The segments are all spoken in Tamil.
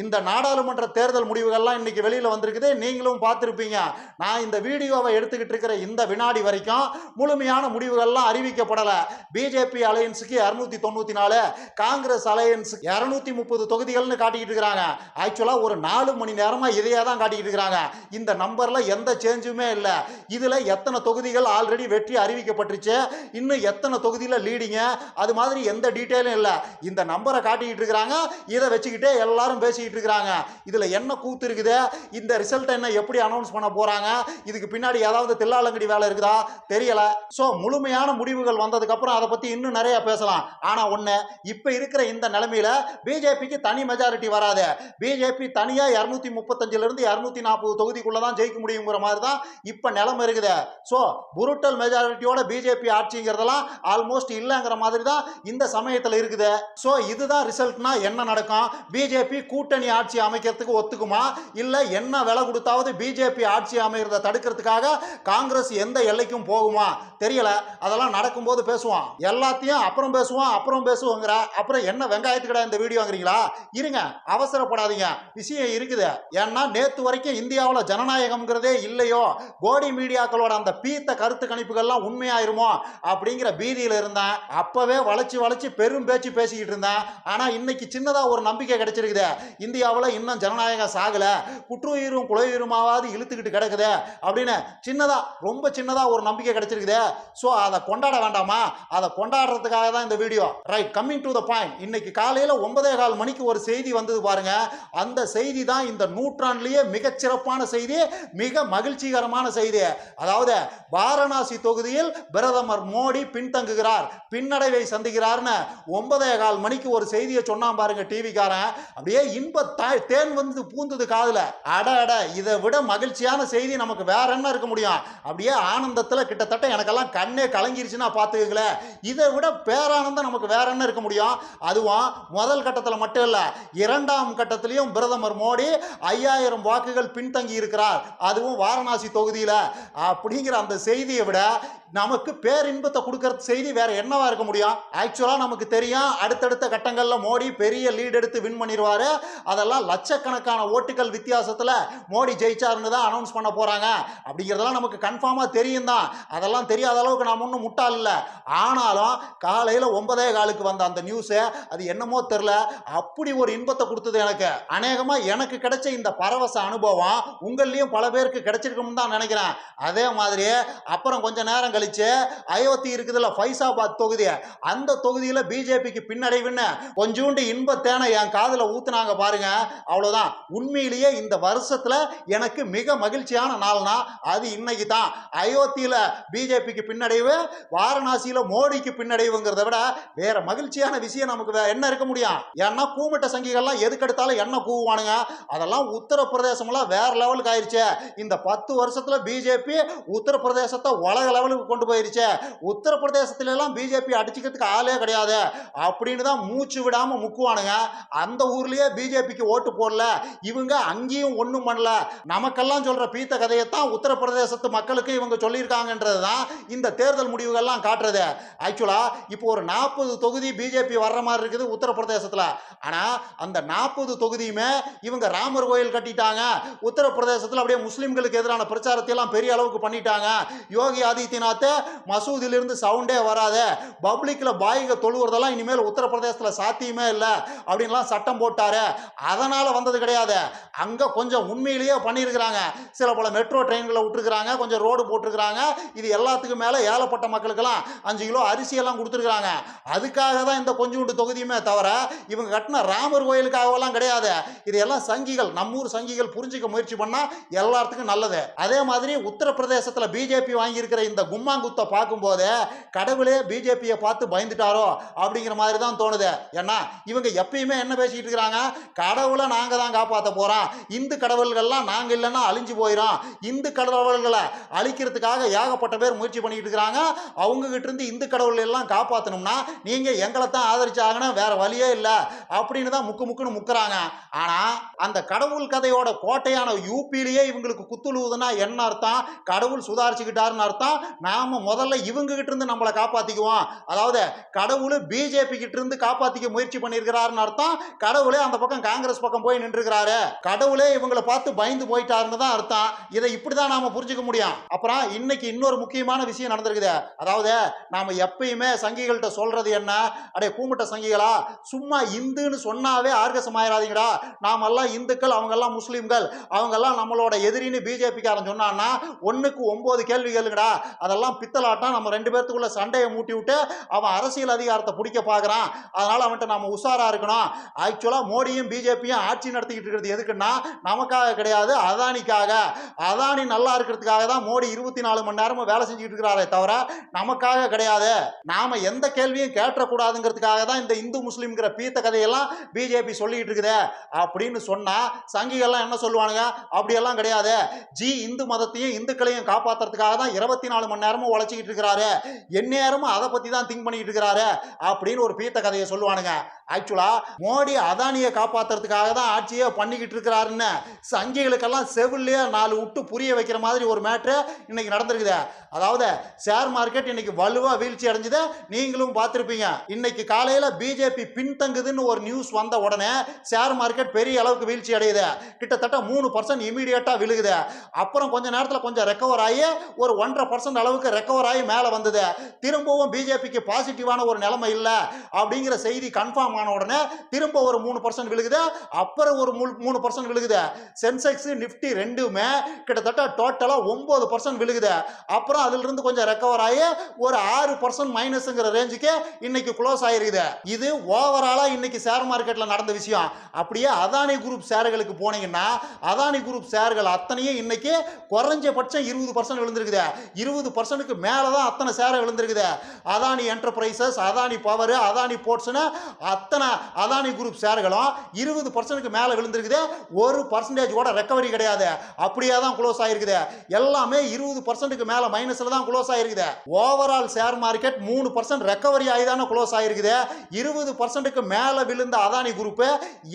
இந்த நாடாளுமன்ற தேர்தல் முடிவுகள்லாம் இன்னைக்கு வெளியில் வந்திருக்குது நீங்களும் பார்த்துருப்பீங்க. நான் இந்த வீடியோவை எடுத்துக்கிட்டு இருக்கிற இந்த வினாடி வரைக்கும் முழுமையான முடிவுகள்லாம் அறிவிக்கப்படலை. பிஜேபி அலையன்ஸுக்கு இரநூத்தி தொண்ணூற்றி நாலு காங்கிரஸ் அலையன்ஸுக்கு இரநூத்தி முப்பது தொகுதிகள்னு காட்டிக்கிட்டு இருக்கிறாங்க. ஆக்சுவலாக ஒரு நாலு மணி நேரமாக இதையே தான் காட்டிக்கிட்டு இருக்கிறாங்க. இந்த நம்பரில் எந்த சேஞ்சுமே இல்லை. இதில் எத்தனை தொகுதிகள் ஆல்ரெடி வெற்றி அறிவிக்கப்பட்டுருச்சு. இன்னும் எத்தனை தொகுதியில் லீடிங்க? அது மாதிரி எந்த டீட்டெயிலும் இல்லை. இந்த நம்பரை காட்டிக்கிட்டு இருக்கிறாங்க. இதை வச்சுக்கிட்டே எல்லாரும் பேசிக்கிட்டு இருக்கிறாங்க இதுல என்ன கூத்து இருக்குது இந்த ரிசல்ட் என்ன எப்படி அனௌன்ஸ் பண்ண போறாங்க? இதுக்கு பின்னாடி ஏதாவது தில்லாலங்கடி வேலை இருக்குதா? தெரியல. ஸோ முழுமையான முடிவுகள் வந்ததுக்கு அப்புறம் அதை பத்தி இன்னும் நிறைய பேசலாம். ஆனா ஒண்ணு இப்ப இருக்கிற இந்த நிலைமையில பிஜேபிக்கு தனி மெஜாரிட்டி வராது. பிஜேபி தனியா இருநூத்தி முப்பத்தஞ்சுல இருந்து இருநூத்தி நாற்பது தொகுதிக்குள்ள தான் ஜெயிக்க முடியுங்கிற மாதிரி தான் இப்ப நிலைமை இருக்குது. ஸோ புருட்டல் மெஜாரிட்டியோட பிஜேபி ஆட்சிங்கிறதெல்லாம் ஆல்மோஸ்ட் இல்லைங்கிற மாதிரி தான் இந்த சமயத்தில் இருக்குது. ஸோ இதுதான் ரிசல்ட்னா என்ன நடக்கும்? பிஜேபி கூட்டணி ஆட்சி அமைக்கிறதுக்கு ஒத்துக்குமா? இல்லை என்ன விலை கொடுத்தாவது பிஜேபி ஆட்சி அமைகிறத தடுக்கிறதுக்காக காங்கிரஸ் எந்த எல்லைக்கும் போகுமா? தெரியல. அதெல்லாம் நடக்கும்போது பேசுவோம். எல்லாத்தையும் அப்புறம் பேசுவோம் அப்புறம் பேசுவோங்கிற. அப்புறம் என்ன வெங்காயத்துக்கடா இந்த வீடியோங்கிறீங்களா? இருங்க. அவசரப்படாதீங்க. விஷயம் இருக்குது. ஏன்னா நேற்று வரைக்கும் இந்தியாவில் ஜனநாயகம்ங்கிறதே இல்லையோ? கோடி மீடியாக்களோட அந்த பீத்த கருத்து கணிப்புகள்லாம் உண்மையாயிருமோ? அப்படிங்கிற பீதியில் இருந்தேன். அப்பவே வளைச்சு வளைச்சு பெரும் பேச்சு பேசிக்கிட்டு இருந்தேன். ஆனால் இன்னைக்கு சின்னதாக ஒரு நம்பிக்கை கிடைச்சிருக்குது. இந்தியாவில் இன்னும் ஜனநாயகம் சாகலை குற்றுயிரும் குலையுயிருமாவது இழுத்துக்கிட்டு கிடக்குது அப்படின்னு சின்னதாக ரொம்ப சின்னதாக ஒரு நம்பிக்கை கிடைச்சிருக்குது. ஸோ அதை கொண்டாட வேண்டாமா? அதை கொண்டாடுறதுக்காக தான் இந்த video. Right coming to the point இன்னைக்கு காலையில் ஒன்பதே கால் மணிக்கு ஒரு செய்தி வந்தது பாருங்க. அந்த செய்தி தான் இந்த நூற்றாண்டிலேயே மிகச்சிறப்பான செய்தி மிக மகிழ்ச்சிகரமான செய்தி. அதாவது வாரணாசி தொகுதியில் பிரதமர் மோடி பின்தங்குகிறார் பின்னடைவை சந்திக்கிறார்னு ஒன்பதே கால் மணிக்கு ஒரு செய்தியை சொன்னான் பாருங்க டிவிக்காரன் அப்படியே இன்ப தாய் தேன் வந்து பூந்தது காதல. அட அட இதை விட மகிழ்ச்சியான செய்தி நமக்கு வேற என்ன இருக்க முடியும்? அப்படியே ஆனந்தத்தில் கிட்டத்தட்ட எனக்கெல்லாம் கண்ணே கலங்கிருச்சுன்னா பார்த்துக்கங்களேன் இதை விட பேரானந்தம் நமக்கு வேற என்ன இருக்க முடியும்? அதுவும் முதல் கட்டத்தில் மட்டும் இல்லை இரண்டாம் கட்டத்திலையும் பிரதமர் மோடி ஐயாயிரம் வாக்குகள் பின்தங்கி இருக்கிறார் அதுவும் வாரணாசி தொகுதியில். அப்படிங்கிற அந்த செய்தியை விட நமக்கு பேரின்பத்தை கொடுக்கற செய்தி வேற என்னவா இருக்க முடியும்? ஆக்சுவலா நமக்கு தெரியும். அடுத்தடுத்த கட்டங்கள்ல மோடி பெரிய லீட் எடுத்து வின் பண்ணிடுவாரு அதெல்லாம் லட்சக்கணக்கான ஓட்டுகள் வித்தியாசத்துல மோடி ஜெயிச்சாருன்னு தான் அனௌன்ஸ் பண்ண போறாங்க. அப்படிங்கிறதெல்லாம் நமக்கு கன்ஃபார்மா தெரியும் தான். அதெல்லாம் தெரியாத அளவுக்கு நான் ஒன்றும் முட்டாள் இல்லை. ஆனாலும் காலையில ஒன்பதே காலுக்கு வந்த அந்த நியூஸ் அது என்னமோ தெரில அப்படி ஒரு இன்பத்தை கொடுத்தது எனக்கு. அநேகமா எனக்கு கிடைச்ச இந்த பரவச அனுபவம் உங்கள்லேயும் பல பேருக்கு கிடைச்சிருக்கும்னு தான் நினைக்கிறேன். அதே மாதிரி அப்புறம் கொஞ்ச நேரம் கழிச்சு அயோத்தி இருக்குதுல்ல ஃபைசாபாத் தொகுதி அந்த தொகுதியில் பிஜேபிக்கு பின்னடைவுன்னு கொஞ்சோண்டு இன்பத்தேனை என் காதில் ஊத்துனாங்க பாருங்க. அவ்வளோதான் உண்மையிலேயே இந்த வருஷத்தில் எனக்கு மிக மகிழ்ச்சியான நாள்னா அது இன்னைக்கு தான் அயோத்தியில் பிஜேபிக்கு பின்னடைவு வாரணாசியில் மோடிக்கு பின்னடைவுங்கிறத விட வேற மகிழ்ச்சியான விஷயம் நமக்கு என்ன இருக்க முடியும்? ஏன்னா கூமிட்ட சங்கிகள்லாம் எதுக்கெடுத்தாலும் என்ன கூவுவானுங்க? அதெல்லாம் உத்தரப்பிரதேசம்லாம் வேற லெவலுக்கு ஆயிடுச்சு இந்த பத்து வருஷத்தில் பிஜேபி உத்தரப்பிரதேசத்தை உலக லெவலுக்கு கொண்டு போயிருச்சே. உத்தரப்பிரதேசத்துல எல்லாம் பிஜேபி அடிச்சுக்கிறதுக்கு ஆளே கிடையாது. அப்படின்னு தான் மூச்சு விடாம முக்குவானுங்க. அந்த ஊர்லயே பிஜேபிக்கு ஓட்டு போடல. இவங்க அங்கேயும் ஒன்றும் பண்ணல. நமக்கெல்லாம் சொல்ற பீத்த கதையைத்தான் உத்தரப்பிரதேசத்து மக்களுக்கு இவங்க சொல்லியிருக்காங்கன்றது தான் இந்த தேர்தல் முடிவுகள்லாம் காட்டுறது. ஆக்சுவலா இப்போ ஒரு நாற்பது தொகுதி பிஜேபி வர்ற மாதிரி இருக்குது உத்தரப்பிரதேசத்துல. ஆனா அந்த நாற்பது தொகுதியுமே இவங்க ராமர் கோயில் கட்டிட்டாங்க. உத்தரப்பிரதேசத்தில் அப்படியே முஸ்லீம்களுக்கு எதிரான பிரச்சாரத்தை எல்லாம் பெரிய அளவுக்கு பண்ணிட்டாங்க. யோகி ஆதித்யநாத் மசூதியிலிருந்து சவுண்டே வராத பப்ளிக்கில் பாய்க தொழுவுறதெல்லாம் இனிமேல் உத்தரப்பிரதேசத்தில் சாத்தியமே இல்லை அப்படின்லாம் சட்டம் போட்டார். அதனால் வந்தது கிடையாது. அங்கே கொஞ்சம் உண்மையிலேயே பண்ணியிருக்கிறாங்க. சில பல மெட்ரோ ட்ரெயின்களை விட்டுருக்குறாங்க கொஞ்சம் ரோடு போட்டிருக்கிறாங்க. இது எல்லாத்துக்கும் மேலே ஏழப்பட்ட மக்களுக்கெல்லாம் அஞ்சு கிலோ அரிசியெல்லாம் கொடுத்துருக்குறாங்க. அதுக்காக தான் இந்த கொஞ்சோண்டு தொகுதியுமே தவிர இவங்க கட்டின ராமர் கோயிலுக்காகவெல்லாம் கிடையாது. இது எல்லாம் சங்கிகள் நம்மூர் சங்கிகள் புரிஞ்சுக்க முயற்சி பண்ணால் எல்லாத்துக்கும் நல்லது. அதே மாதிரி உத்தரப்பிரதேசத்தில் பிஜேபி வாங்கியிருக்கிற இந்த கும்மாங்குத்தை பார்க்கும்போது கடவுளே பிஜேபியை பார்த்து பயந்துட்டாரோ அப்படிங்கிற மாதிரி தான் தோணுது. ஏன்னா இவங்க எப்பயுமே என்ன பேசிக்கிட்டு இருக்கிறாங்க? கடவுளை நாங்கள் தான் காப்பாற்ற போகிறோம் இந்து கடவுள்கள்லாம் நாங்கள் இல்லைன்னா அழிஞ்சு போயிடும் இந்து கடவுள்களை அழிக்கிறதுக்காக ஏகப்பட்ட பேர் முயற்சி பண்ணிக்கிட்டு இருக்கிறாங்க. அவங்ககிட்ட இருந்து இந்து கடவுள் எல்லாம் காப்பாற்றணும்னா நீங்கள் எங்களை தான் ஆதரிச்சாங்கன்னா வேறு வழியே இல்லை. அப்படின்னு தான் முக்கு முக்குன்னு முக்குறாங்க. ஆனால் அந்த கடவுள் கதையோட கோட்டையான யூபியிலேயே இவங்களுக்கு குத்துழுவுதுன்னா என்ன அர்த்தம்? கடவுள் சுதாரிச்சுக்கிட்டாருன்னு அர்த்தம்? நாம முதல்ல இவங்க கிட்ட இருந்து நம்மளை காப்பாத்திக்குவோம். அதாவது கடவுள் பிஜேபி கிட்ட இருந்து காப்பாத்திக்க முயற்சி பண்ணியிருக்கிறாருன்னு அர்த்தம்? கடவுளே அந்த பக்கம் காங்கிரஸ் பக்கம் போய் நின்றுக்கிறாரு கடவுளே இவங்களை பார்த்து பயந்து போயிட்டாருன்னு தான் அர்த்தம். இதை இப்படிதான் நாம புரிஞ்சுக்க முடியும். அப்புறம் இன்னைக்கு இன்னொரு முக்கியமான விஷயம் நடந்திருக்குது. அதாவது நாம எப்பயுமே சங்கிகள்கிட்ட சொல்றது என்ன? அடே கூமுட்ட சங்கிகளா? சும்மா இந்து இந்துன்னு சொன்னாவே ஆர்கசமாயிராதீங்கடா. நாமெல்லாம் இந்துக்கள் அவங்கெல்லாம் முஸ்லீம்கள். அவங்கெல்லாம் நம்மளோட எதிரின்னு பிஜேபிக்காரன் சொன்னான்னா ஒண்ணுக்கு ஒம்பது கேள்வி கேளுங்கடா. அதெல்லாம் பித்தலாட்டம் நம்ம ரெண்டு பேர்த்துக்குள்ள சண்டையை மூட்டி விட்டு அவன் அரசியல் அதிகாரத்தை பிடிக்க பார்க்குறான் அதனால் அவன்கிட்ட நம்ம உஷாராக இருக்கணும். ஆக்சுவலாக மோடியும் பிஜேபியும் ஆட்சி நடத்திக்கிட்டு இருக்கிறது எதுக்குன்னா நமக்காக கிடையாது அதானிக்காக. அதானி நல்லா இருக்கிறதுக்காக தான் மோடி இருபத்தி நாலு மணி நேரமும் வேலை செஞ்சுட்டு இருக்கிறாரே தவிர நமக்காக கிடையாது. நாம் எந்த கேள்வியும் கேட்டக்கூடாதுங்கிறதுக்காக தான் இந்த இந்து முஸ்லீம்ங்கிற பீத்த கதையெல்லாம் பிஜேபி சொல்லிட்டு இருக்குதே அப்படின்னு சொன்னா சங்கிகள்லாம் என்ன சொல்லுவானுங்க? அப்படியெல்லாம் கிடையாது. ஜி இந்து மதத்தையும் இந்துக்களையும் காப்பாற்றுறதுக்காக தான் இருபத்தி நாலு மணி நேரமும் உழைச்சிக்கிட்டு இருக்கிறாரு. எந்நேரமும் அதை பத்தி தான் திங்க் பண்ணிட்டு இருக்கிறாரு அப்படின்னு ஒரு பீத்த கதையை சொல்லுவானுங்க. ஆக்சுவலா மோடி அதானியை காப்பாத்துறதுக்காக தான் ஆட்சியே பண்ணிக்கிட்டு இருக்கிறாருன்னு சங்கிகளுக்கெல்லாம் செவிலியே நாலு விட்டு புரிய வைக்கிற மாதிரி ஒரு மேட்ரு இன்னைக்கு நடந்திருக்குது. அதாவது ஷேர் மார்க்கெட் இன்னைக்கு வலுவா வீழ்ச்சி அடைஞ்சது நீங்களும் பார்த்துருப்பீங்க. இன்னைக்கு காலையில பிஜேபி பின்தங்குதுன்னு ஒரு நியூஸ் வந்த உடனே ஷேர் மார்க்கெட் பெரிய அளவுக்கு வீழ்ச்சி அடையுது. கிட்டத்தட்ட மூணு பர்சன்ட் இமீடியட்டாக விழுகுது. அப்புறம் கொஞ்ச நேரத்தில் கொஞ்சம் ரெக்கவர் ஆகி ஒரு ஒன்றரை பர்சன்ட் அளவுக்கு ரெக்கவர் ஆகி மேலே வந்தது. திரும்பவும் பிஜேபிக்கு பாசிட்டிவான ஒரு நிலைமை இல்லை அப்படிங்கிற செய்தி கன்ஃபார்ம் ஆன உடனே திரும்ப ஒரு மூணு பர்சன்ட் விழுகுது. அப்புறம் ஒரு மூணு மூணு பர்சன்ட் விழுகுது. சென்செக்ஸ் நிஃப்டி ரெண்டுமே கிட்டத்தட்ட டோட்டலாக ஒம்பது பர்சன்ட் விழுகுது. அப்புறம் அதிலிருந்து கொஞ்சம் ரெக்கவர் ஆகி ஒரு ஆறு பர்சன்ட் மைனஸுங்கிற ரேஞ்சுக்கு இன்னைக்கு க்ளோஸ் ஆயிருக்குது. இது ஓவராலாக இன்னைக்கு ஷேர் மார்க்கெட்டில் நடந்த விஷயம். அப்படியே அதானி குரூப் ஷேர்களுக்கு போனீங்கன்னா அதானி குரூப் ஷேர்கள் அத்தனையும் இன்னைக்கு குறைஞ்சபட்சம் இருபது பர்சன்ட் விழுந்திருக்குது. இருபது பர்சன்ட்டுக்கு மேலே தான் அத்தனை ஷேரை விழுந்திருக்குது. அதானி என்டர்பிரைசஸ் அதானி பவர் அதானி போர்ட்ஸ்னு அத்தனை அதானி குரூப் ஷேர்களும் இருபது பர்சன்ட்டுக்கு மேலே விழுந்திருக்குது. ஒரு பர்சன்டேஜ் கூட ரெக்கவரி கிடையாது. அப்படியே தான் க்ளோஸ் ஆகிருக்குது எல்லாமே இருபது பர்சன்ட்டுக்கு மேலே மைனஸில் தான் க்ளோஸ் ஆகிருக்குது ஓவரால் ஷேர் மார்க்கெட் மூணு பர்சன்ட் ரெக்கவரி ஆகி தானே க்ளோஸ் ஆயிருக்குது. இருபது பர்சன்ட்டுக்கு மேலே விழுந்த அதானி குரூப்பு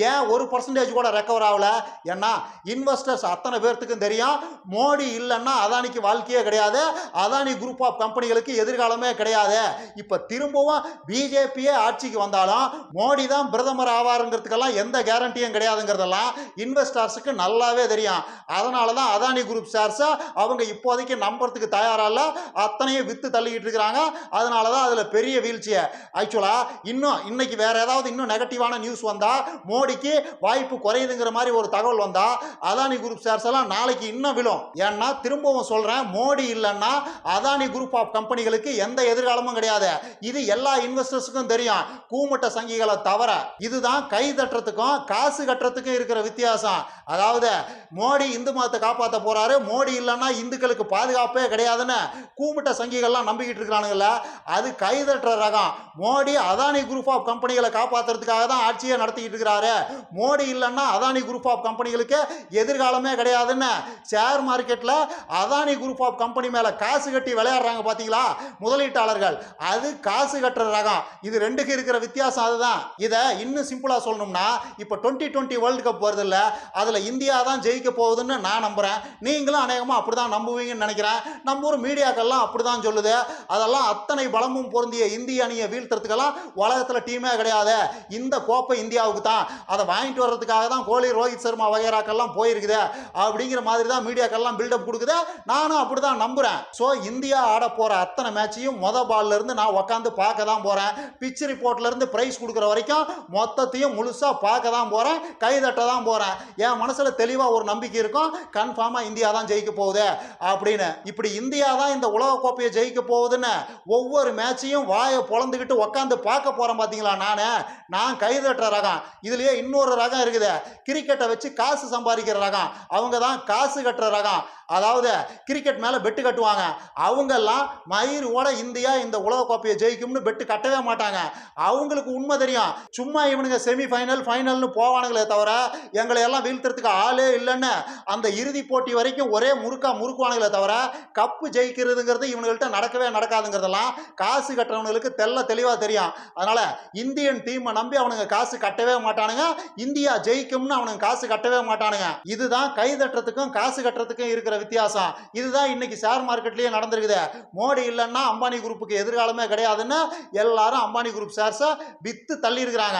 ஏன் ஒரு பர்சன்டேஜ் கூட ரெக்கவர் ஆகல? ஏன்னா இன்வெஸ்டர்ஸ் அத்தனை பேர்த்துக்கும் தெரியும் மோடி இல்லைன்னா அதானிக்கு வாழ்க்கையே கிடையாது அதானி குரூப் ஆஃப் கம்பெனிகளுக்கு எதிர்காலமே கிடையாது. இப்போ திரும்பவும் பிஜேபியே ஆட்சிக்கு வந்தாலும் மோடி தான் பிரதமர் ஆவாருங்கிறதுக்கெல்லாம் எந்த கேரண்டியும் கிடையாதுங்கிறதெல்லாம் இன்வெஸ்டர்ஸுக்கு நல்லாவே தெரியும். அதனால தான் அதானி குரூப் ஷேர்ஸை அவங்க இப்போதைக்கு நம்புறதுக்கு தயாராக இல்லை அத்தனையும் விற்று தள்ளிக்கிட்டு இருக்கிறாங்க. அதனால தான் அதில் பெரிய வீழ்ச்சியை. ஆக்சுவலாக இன்னும் இன்னைக்கு வேற ஏதாவது இன்னும் நெகட்டிவான நியூஸ் வந்தால் மோடிக்கு வாய்ப்பு குறையுதுங்கிற மாதிரி ஒரு தகவல் வந்தால் அதானி குரூப் ஷேர்ஸ் எல்லாம் நாளைக்கு இன்னும் விழும். ஏன்னா திரும்பவும் சொல்கிறேன் மோடி இல்லைன்னா அதானி குரூப் ஆஃப் கம்பெனிகளுக்கு எந்த எதிர்காலமும் கிடையாது. இது எல்லா இன்வெஸ்டர்ஸுக்கும் தெரியும். கூமுட்ட சங்கிகளை தவிர இதுதான் கை தட்டுறதுக்கும் காசு கட்டுறதுக்கும் இருக்கிற வித்தியாசம். அதாவது மோடி இந்து மதத்தை காப்பாற்ற போறாரு. மோடி இல்லைன்னா இந்துக்களுக்கு பாதுகாப்பே கிடையாதுன்னு கூமிட்ட சங்கிகள்லாம் நம்பிக்கிட்டு இருக்கிறானுங்கல்ல. அது கைதட்டுற ரகம். மோடி அதானி குரூப் ஆஃப் கம்பெனிகளை காப்பாற்றுறதுக்காக தான் ஆட்சியை நடத்திக்கிட்டு இருக்கிறாரு. மோடி இல்லைன்னா அதானி குரூப் ஆஃப் கம்பெனிகளுக்கு எதிர்காலமே கிடையாதுன்னு ஷேர் மார்க்கெட்டில் அதானி குரூப் ஆஃப் கம்பெனி மேலே காசு கட்டி விளையாடுறாங்க பார்த்தீங்களா முதலீட்டாளர்கள். அது காசு கட்டுற ரகம். இது ரெண்டுக்கு இருக்கிற வித்தியாசம் அதுதான். இதை இன்னும் சிம்பிளாக சொல்லணும்னா இப்போ டுவெண்ட்டி டுவெண்ட்டி வேர்ல்டு கப் வருது இல்லை அதில் இந்தியா தான் ஜெயிக்க போகுதுன்னு நான் நம்புகிறேன் நீங்களும் அநேகமாக அப்படி தான் நம்புவீங்கன்னு நினைக்கிறேன். நம்ம ஊர் மீடியாக்கள்லாம் அப்படி தான் சொல்லுது. அதெல்லாம் அத்தனை பலமும் பொருந்திய இந்திய அணியை வீழ்த்துறதுக்கெல்லாம் உலகத்தில் டீமே கிடையாது. இந்த கோப்பை இந்தியாவுக்கு தான். அதை வாங்கிட்டு வர்றதுக்காக தான் கோலி ரோஹித் சர்மா வகைராக்கெல்லாம் போயிருக்குது. அப்படிங்கிற மாதிரி தான் மீடியாக்கள்லாம் பில்டப் கொடுக்குது. நானும் அப்படி தான் நம்புகிறேன் ஸோ இந்தியா ஆட போகிற அத்தனை மேட்சையும் மொத பால்ல இருந்து நான் உட்காந்து பார்க்க தான் போகிறேன் பிச் ரிப்போர்ட்ல இருந்து ப்ரைஸ் கொடுக்குற வரைக்கும் மொத்தத்தையும் முழுசாக பார்க்க தான் போகிறேன் கைதட்ட தான் போகிறேன் என் மனசில் தெளிவாக ஒரு நம்பிக்கை இருக்கும். கன்ஃபார்மாக இந்தியா தான் ஜெயிக்க போகுது அப்படின்னு. இப்படி இந்தியா தான் இந்த உலகக்கோப்பையை ஜெயிக்க போகுதுன்னு ஒவ்வொரு மேட்சையும் வாயை பொழந்துக்கிட்டு உட்காந்து பார்க்க போகிறேன் பார்த்தீங்களா நான்? நான் கைதட்டுற ரகம். இதுலேயே இன்னொரு ரகம் இருக்குது. கிரிக்கெட்டை வச்சு காசு சம்பாதிக்கிற ரகம். அவங்க தான் காசு கட்டுற ரகம். அதாவது கிரிக்கெட் மேலே பெட்டு கட்டுவாங்க. அவங்கெல்லாம் மயிரோட இந்தியா இந்த உலகக்கோப்பையை ஜெயிக்கும்னு பெட்டு கட்டவே மாட்டாங்க. அவங்களுக்கு உண்மை தெரியும். சும்மா இவனுங்க செமி ஃபைனல் ஃபைனல்னு போவானுங்களே தவிர எங்களை எல்லாம் வீழ்த்துறதுக்கு ஆளே இல்லைன்னு அந்த இறுதி போட்டி வரைக்கும் ஒரே முறுக்கா முறுக்குவானுங்களே தவிர கப்பு ஜெயிக்கிறதுங்கிறது இவனுங்கள்ட்ட நடக்கவே நடக்காதுங்கிறதெல்லாம் காசு கட்டுறவனுங்களுக்கு தெல்ல தெளிவாக தெரியும். அதனால இந்தியன் டீமை நம்பி அவனுங்க காசு கட்டவே மாட்டானுங்க. இந்தியா ஜெயிக்கும்னு அவனுங்க காசு கட்டவே மாட்டானுங்க. இதுதான் கை தட்டுறதுக்கும் காசு கட்டுறதுக்கும் இருக்கிற வித்தியாசம். இதுதான் இன்னைக்கு ஷேர் மார்க்கெட்லேயே நடந்திருக்குது. மோடி இல்லைன்னா அம்பானி குரூப்புக்கு எதிர்காலமே கிடையாதுன்னு எல்லாரும் அம்பானி குரூப் ஷேர்ஸை வித்து தள்ளி இருக்கிறாங்க